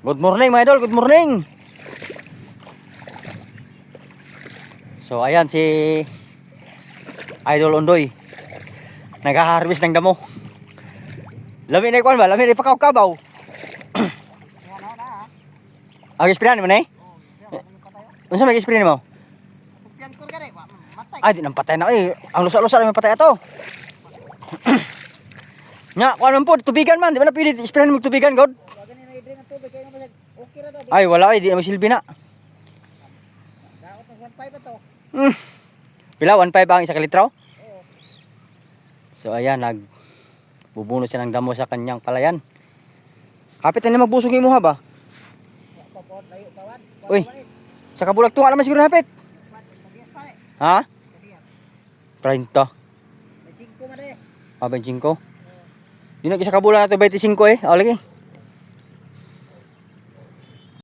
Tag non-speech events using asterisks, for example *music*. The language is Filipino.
Good morning mga idol, good morning. So ayan si Idol Ondoy. Nag-harvest ng damo. Lami na ikuan ba? Lami na ipakaw-kabaw. Ang ispirahan mo na eh? Unsa may ispirahan mo? Ay, di nang patay na eh. Ang lusa-lusa may patay ato. *coughs* Nya, kuan man po, tubigan man. Di ba na pili, ispirahan mo tubigan, God? I-drink ang tubig kay naman okay ra daw. Ay, wala eh, di na silbi na. Daot ng 1.5 ba to? Hmm. Pila, 1.5 ang isa ka litro? So ayan, nag bubuno siya ng damo sa kanyang palayan. Kapit na magbusog yung muha ba? Uy. Sa kabulag tunga naman siguro hapit. eh. Ha? Kadiyan. 30. May 5 man eh. Ah, 25. Di na isa kabulan na to 25 eh. O lagi.